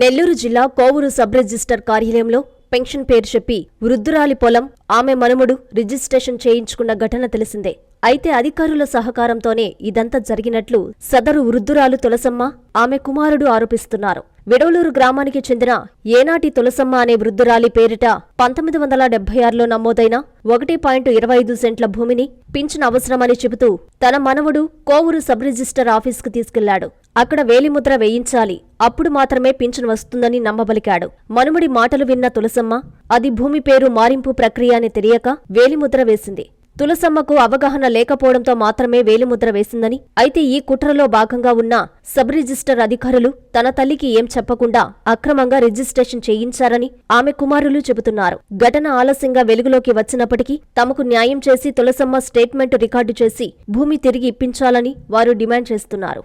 నెల్లూరు జిల్లా Kovur sub register కార్యాలయంలో pension పేరు చెప్పి వృద్ధురాలి పొలం ఆమె మనుమడు రిజిస్ట్రేషన్ చేయించుకున్న ఘటన తెలిసిందే. అయితే అధికారుల సహకారంతోనే ఇదంతా జరిగినట్లు సదరు వృద్ధురాలు తులసమ్మ ఆమె కుమారుడు ఆరోపిస్తున్నారు. విడవలూరు గ్రామానికి చెందిన ఏనాటి తులసమ్మ అనే వృద్ధురాలి పేరిట పంతొమ్మిది వందల డెబ్బై ఆరులో నమోదైన ఒకటి పాయింట్ ఇరవై ఐదు సెంట్ల భూమిని పింఛన్ అవసరమని చెబుతూ తన మనవడు కోవూరు సబ్ రిజిస్టర్ ఆఫీసుకు తీసుకెళ్ళాడు. అక్కడ వేలిముద్ర వేయించాలి అప్పుడు మాత్రమే పింఛను వస్తుందని నమ్మబలికాడు. మనుమడి మాటలు విన్న తులసమ్మ అది భూమి పేరు మారింపు ప్రక్రియ అని తెలియక వేలిముద్ర వేసింది. తులసమ్మకు అవగాహన లేకపోవడంతో మాత్రమే వేలిముద్ర వేసిందని అయితే ఈ కుట్రలో భాగంగా ఉన్న సబ్ రిజిస్టర్ అధికారులు తన తల్లికి ఏం చెప్పకుండా అక్రమంగా రిజిస్ట్రేషన్ చేయించారని ఆమె కుమారులు చెబుతున్నారు. ఘటన ఆలస్యంగా వెలుగులోకి వచ్చినప్పటికీ తమకు న్యాయం చేసి తులసమ్మ స్టేట్మెంట్ రికార్డు చేసి భూమి తిరిగి ఇప్పించాలని వారు డిమాండ్ చేస్తున్నారు.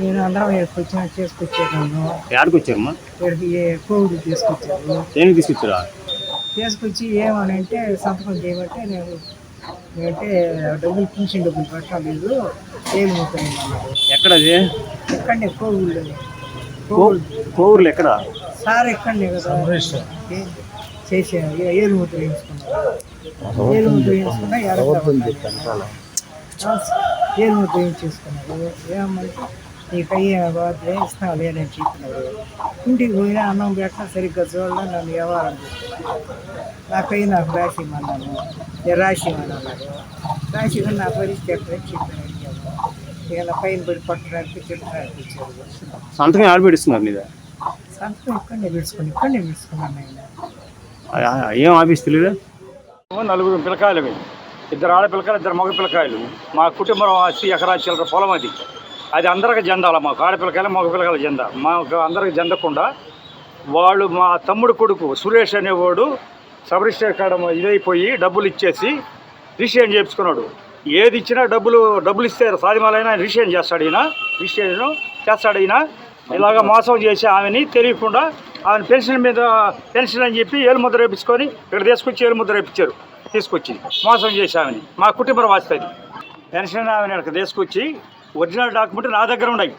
నేను అందరం ఇక్కడికి వచ్చిన చేసుకొచ్చాను ఎక్కడికి వచ్చారమ్మా? ఇక్కడికి కోవిడ్ తీసుకొచ్చాను దేనికి తీసుకొచ్చారా? తీసుకొచ్చి ఏమని అంటే సంతకం చేయమంటే నేను అంటే డబ్బులు పింఛన్ డబ్బులు పెట్టలేదు ఏమి అవుతాయి అన్నారు. ఎక్కడది? ఎక్కడనే కోవిడ్ కో- కోవూరులో ఎక్కడ? సార్ ఎక్కడనే కదా? ఏ- చేసాను ఏ- ఏలు ముద్ర వేయించుకున్నాను ఏలు ముద్ర వేయించుకున్నా ఏలు ముద్ర వేయించేసుకున్నారు. ఏమంటే నీకు అయ్యే బాధ ఇస్తాం లేదని చెప్పినారు ఇంటికి పోయినా అన్నం పెట్టినా సరిగ్గా చూడాలి నన్ను వ్యవహారం చేస్తున్నారు నాకై నాకు రాసి ఇమ్మన్నాను నేను రాసి ఇమ్మన్నాను రాసి ఇవ్వని నా పరిస్థితి ఎక్కడని చెప్పాను నా పైన పడి పట్టడానికి తిట్టడానికి వచ్చారు సంతకం ఆడ పెడుతున్నారు నీదా? సంతకం ఇక్కడనే పెట్టుకుని ఇక్కడనే ఆ- ఏం ఆఫీస్ తెలియదా నలుగురు పిల్లకాయలు ఇద్దరు ఆడపిల్లకాయలు ఇద్దరు మగ పిల్లకాయలు. మా కుటుంబం ఆస్తి ఎకరా చిల్లర పొలం అది. అది అందరికి జెండాల మాకు ఆడపిల్లకాయలు మగ పిల్లకాయలు జెండా. మాకు అందరికి జెండకుండా వాళ్ళు మా తమ్ముడు కొడుకు సురేష్ అనేవాడు సబ్ రిజిస్టర్ కాడ ఇదైపోయి డబ్బులు ఇచ్చేసి రిజిస్ట్రేషన్ చేయించుకున్నాడు. ఏది ఇచ్చినా డబ్బులు డబ్బులు ఇస్తే సాధ్యమాలైనా రిజిస్ట్రేషన్ చేస్తాడు ఈయన. రిజిస్ట్రేషన్ చేస్తాడు ఈయన. ఇలాగ మోసం చేసి ఆమెని తెలియకుండా ఆమె పెన్షన్ మీద పెన్షన్ అని చెప్పి ఏలుముద్ర వేపించుకొని ఇక్కడ తీసుకొచ్చి ఏలుముద్ర వేపించారు. తీసుకొచ్చి మోసం చేసి ఆమెని. మా కుటుంబం వాస్తుంది పెన్షన్ ఆమెను ఇక్కడ తీసుకొచ్చి ఒరిజినల్ డాక్యుమెంట్ నా దగ్గర ఉన్నాయి.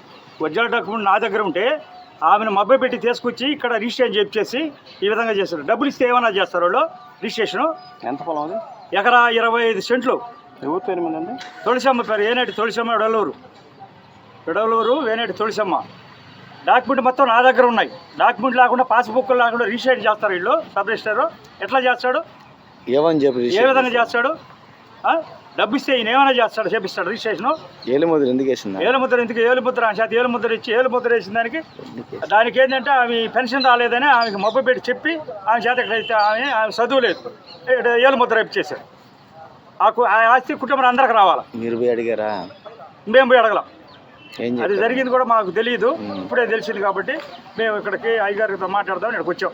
ఒరిజినల్ డాక్యుమెంట్ నా దగ్గర ఉంటే ఆమెను మబ్బై పెట్టి తీసుకొచ్చి ఇక్కడ రిజిస్ట్రేషన్ చేపించేసి ఈ విధంగా చేస్తారు డబ్బులు ఇస్తే ఏమైనా చేస్తారు వాళ్ళు? రిజిస్ట్రేషను? ఎంత పొలం అది? ఎకరా ఇరవై ఐదు సెంట్లు. ఎవరు పేరు మీద తులసమ్మ పేరు ఏనాటి తులసమ్మ ఎడలూరు ఎడలూరు వేనాటి తులసమ్మ. డాక్యుమెంట్ మొత్తం నా దగ్గర ఉన్నాయి. డాక్యుమెంట్ లేకుండా పాస్బుక్ లేకుండా రిజిస్ట్రేట్ చేస్తారు వీళ్ళు సబ్ రిజిస్టర్ ఎట్లా చేస్తాడు? ఏమని చెప్పి ఏ విధంగా చేస్తాడు? డబ్బు ఇస్తే ఈయన ఏమైనా చేస్తాడు చేపిస్తాడు? రిజిస్ట్రేషన్? ఏలిముద్ర ఎందుకు వేసిందా ఏలుముద్ర ఎందుకు? ఏలుముద్ర అని చేత ఏలుముద్ర ఇచ్చి ఏలుముద్ర వేసిన దానికి దానికి ఏంటంటే ఆమె పెన్షన్ రాలేదని ఆమెకి మొబ్బ పెట్టి చెప్పి ఆమె చేత ఆమె ఆమె చదువు లేదు. ఏలుముద్ర ఇచ్చేసాడు ఆ ఆస్తి కుటుంబం అందరికి రావాలి? మీరు పోయి అడిగారా? మేము పోయి అడగలం. అది జరిగింది కూడా మాకు తెలియదు ఇప్పుడే తెలిసింది కాబట్టి మేము ఇక్కడికి అయ్యగారితో మాట్లాడదాం ఇక్కడికి వచ్చాం.